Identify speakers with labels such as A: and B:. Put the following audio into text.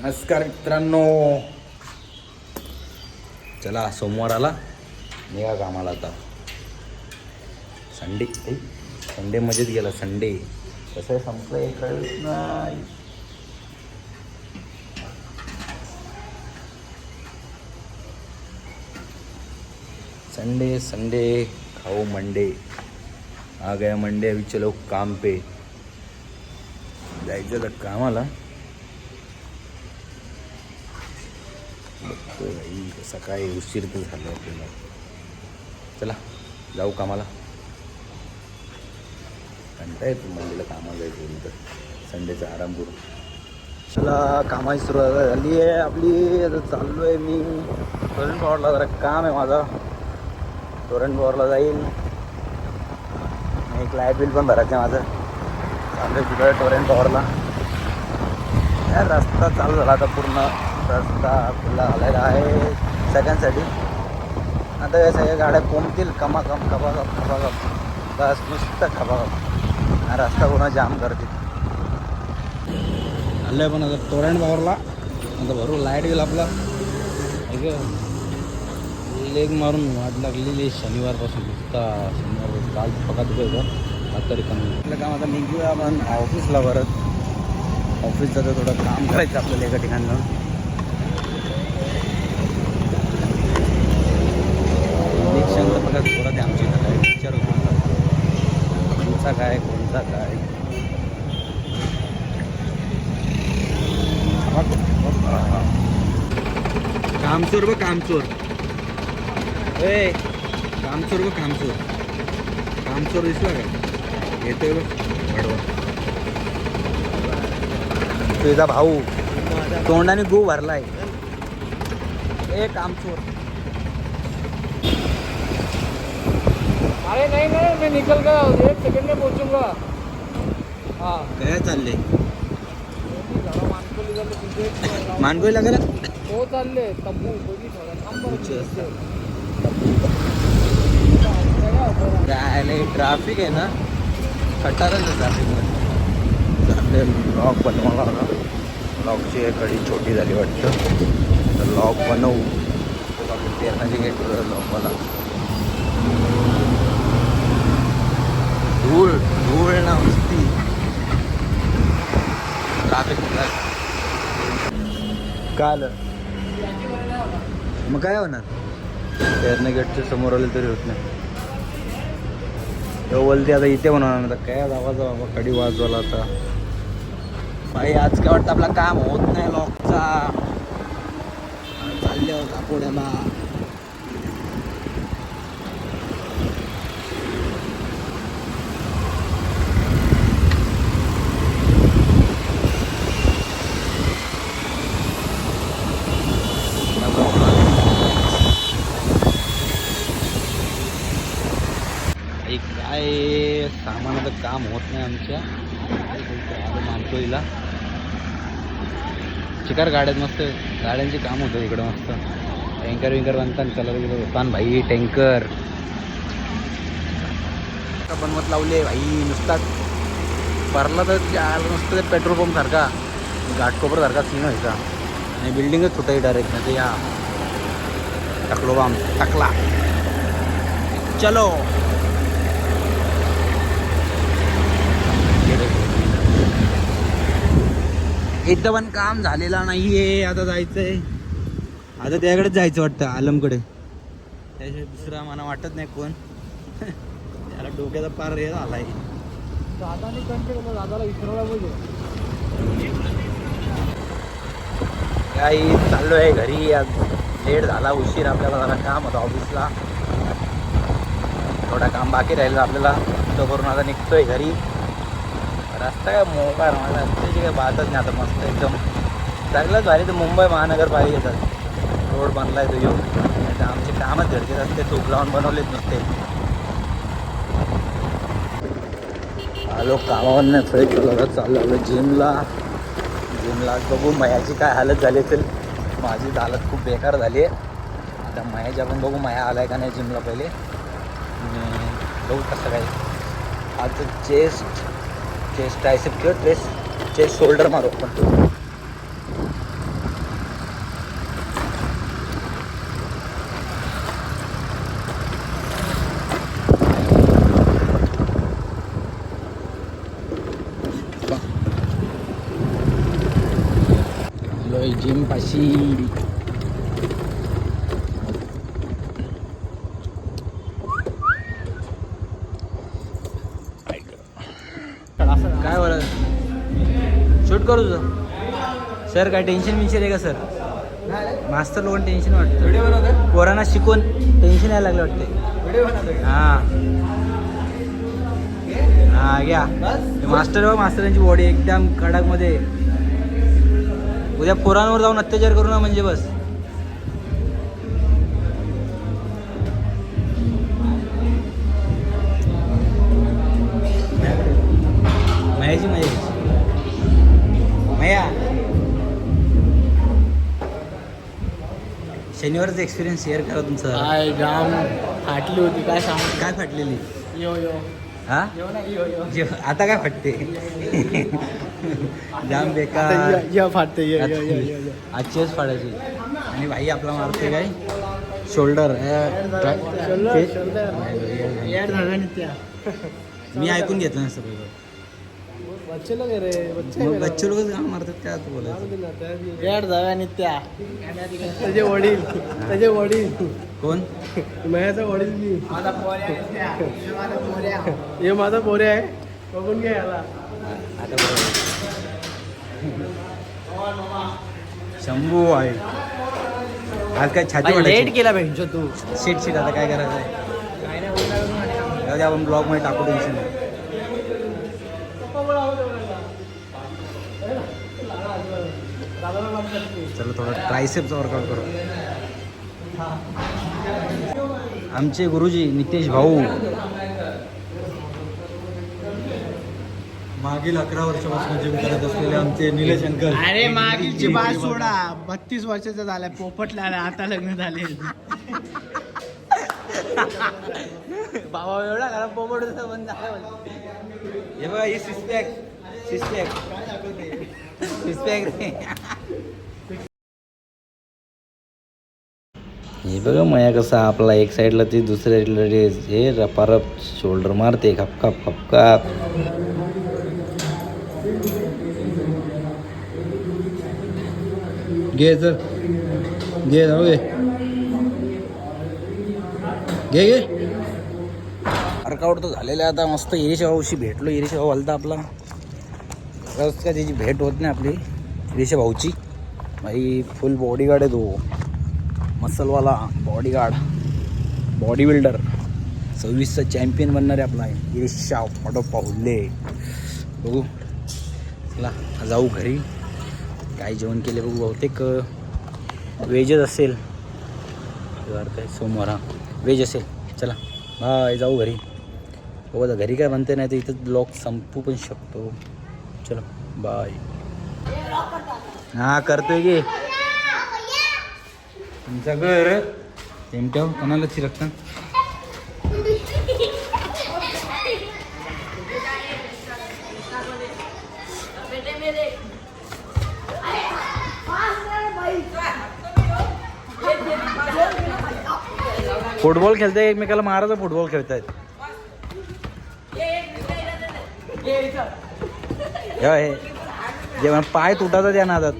A: नमस्कार मित्रांनो. चला सोमवार आला. निघा कामाला आता. संडे. संडे मजेत गेला संडे. कसं संपलं हे कळत नाही. Sunday Sunday. खाओ मंडे. आ गया मंडे अभी चलो काम पे. जायचं तर कामाला. बाई. सकाळी उशीर तर झालं आपल्याला. चला जाऊ कामाला. कंटाळ येतो मंडीला कामाला जायचं नंतर संडेचा आराम करू. चला कामाची सुरुवात झाली आहे आपली. आता चाललो आहे मी. तोरण पॉवरला जरा काम आहे माझा. तोरण पॉवरला जाईल एक लाइट बिल पण भरायचं आहे माझं. चाललं आहे तिकडे टोरेंट पॉवरला या रस्ता चालू झाला आता पूर्ण? रस्ता खुला झालेला आहे सगळ्यांसाठी. आता या सगळ्या गाड्या कोंबतील कमाकम खपाखप खपाखप बस नुसतं खपाखप रस्ता पूर्ण जाम करतील आलं आहे पण आता तोरण बावरला आता भरू लाइट गेला आपला. लेग मारून वाट लागलेली शनिवारपासून. नुसता शनिवार काल पकात होतं आता कमी आपलं काम आता निघूया आपण ऑफिसला परत. ऑफिसचं तर थोडं काम करायचं आपल्याला एका ठिकाणी जाऊन इलेक्शन तर बघा थोडं ते आमची इथं काय विचार होतो कोणचा काय कोणचा काय कामचोर ब कामचोर. ए. कामचोर ब कामचोर. कामचोर दिसला का? येतोय बघ तुझा भाऊ तोंडाने गो भरलाय. ए कामचोर.
B: अरे नहीं नहीं मैं निकल गया एक सेकंड में पहुंचूंगा हाँ.
A: काय चालले
B: मानकोली झालं तिथे
A: मानगोई लागला
B: हो चालले तब्बू बघी थोडा थांब
A: नाही ट्रॅफिक आहे ना? खटारच आहे ट्रॅफिकमध्ये चालले लॉक बनवायला होता लॉकची कडी छोटी झाली वाटतं. तर लॉक बनवू. तेरणाची गेट लॉक मला धूळ धूळ ना नुसती ट्रॅफिक काय आलं मग काय होणार? तेरणा गेटच्या समोर आले तरी होत नाही. तो बोलते आता इथे बनवणार आता काय आवाज बाबा कडी वाजवाला आता. बाई आज काय वाटतं आपला काम होत नाही लॉकचा चालले होता पुण्याला आई काय सामानाचं काम होत नाही आमच्या. आलो मानतोईला चिकार गाड्यात मस्त गाड्यांचे काम होतं इकडं मस्त. टँकर विंकर बांधताना कलर बिलर होतान भाई टँकर. बनवत लावले भाई नुसताच. भरला तर नुसतं ते पेट्रोल पंप सारखा. घाटकोपर सारखा सीन व्हायचा आणि बिल्डिंगच होतं डायरेक्ट नाही ते या. टाकलो बाम टाकला. चलो. इथं पण काम झालेलं नाहीये आता जायचंय. आता त्याकडेच जायचं वाटतं आलमकडे. त्याशिवाय दुसरा मला वाटत नाही कोण. त्याला डोक्याचा पार हे
B: दादाने दादाला पाहिजे.
A: काही चाललो आहे घरी आज लेट झाला उशीर आपल्याला जरा काम होतं ऑफिसला. थोडा काम बाकी राहिलं आपल्याला. तो करून आता निघतोय घरी. रस्ता काय मोकार रस्त्याची काय बातच नाही आता मस्त एकदम। चांगलंच भारी तर मुंबई महानगरपालिकेचा रोड बनला आहे तो येऊन नाहीतर आमचे कामच घरचे रस्ते तूप लावून बनवलेच नुसते आलो कामावर फ्रेश झालं चाललो आलो जिमला। जिमला बघू मयाची काय हालत झाली असेल। माझी हालत खूप बेकार झाली आहे। आता मयाची आपण बघू मया आलाय का नाही जिमला पहिले. बघू कसं काय. आता चेस्ट चेस्ट ट्राइसेप कियो ट्रेस्ट चेस्ट शोल्डर मारो अपन तो। जिम पासी। शूट करू तुझं. सर काय टेन्शन बिन्शन आहे का सर? मास्तर लोक टेन्शन वाटतं. पोरांना शिकून टेन्शन यायला लागलं वाटते हां. हां घ्या. मास्टर बघ मास्तरांची बॉडी एकदम कडकमध्ये उद्या पोरांवर जाऊन अत्याचार करू ना म्हणजे बस. मयाची मजा मया. शनिवारचा एक्सपिरियन्स शेअर करा तुमचा.
B: काय जाम फाटली होती काय सांग?
A: काय फाटलेली?
B: यो यो.
A: हा?
B: यो ना यो यो.
A: जे आता काय फाटते? जाम बेकार.
B: या फाटते ये ये ये ये ये.
A: आजचीच फाडायची. आणि भाई आपला मारते काय? शोल्डर मी ऐकून घेतलं ना सगळं
B: बच्चे लोक आहे रे बच्चे
A: मग बच्चे लोकच गाणं मारतात काय तू बोलायचं?
B: यार झाला नित्या. त्याचे वडील त्याचे वडील.
A: कोण?
B: मयाचा वडील मी हे माझा पोरे आहे. बघून घे याला.
A: आता बरोबर शंभू आहे. आज काय छाती
B: लेट केला भेटतो तू.
A: शीट शीट आता काय करायचं? आहे आपण ब्लॉगमध्ये टाकू टेन्शन चला थोडं ट्रायसेपचा वर्कआउट करू. आमचे गुरुजी नितेश भाऊ. मागील अकरा वर्षापासून जिम करत असलेले आमचे निलेश अंकल.
B: अरे मागीलची बात सोडा. बत्तीस वर्षाचा झालाय पोपटला आता लग्न झाले.
A: बाबा एवढा घरा पोपट बंद हे बघा ही सिस्पॅक सिस्पॅक सिस्पॅक रे हे बघा मया कसा आपला एक साईडला ती दुसऱ्या साईडला रेस हे रपारप शोल्डर मारते खपखाप खपखाप घे चल घे जाऊ घे घे घे. वर्कआउट तर झालेलं आहे आता मस्त इरेशा भाऊशी भेटलो इरेशा भाऊ आलता आपला. रस काय त्याची भेट होत नाही आपली इरेशा भाऊची भाई फुल बॉडीगार्ड आहे तो. मसलवाला बॉडीगार्ड बॉडी बिल्डर सव्वीसचा चॅम्पियन बनणार आहे आपला. इरेशा ऑटो पाहुले. बघू. चला जाऊ घरी. काय जेवण केले बघू बहुतेक. वेजच असेल. काय सोमवार हा. व्हेज असेल. चला बाय जाऊ घरी. बघू घरी काय म्हणते नाही तर इथं ब्लॉग संपू पण शकतो. चलो बाय हा करतोय की. तुमचं घर? चिमट्याव कोणाला चिरकतं फुटबॉल खेळताय एकमेकाला मारायचा फुटबॉल खेळतायत. हे जेव्हा पाय तुटायचा त्या नादात.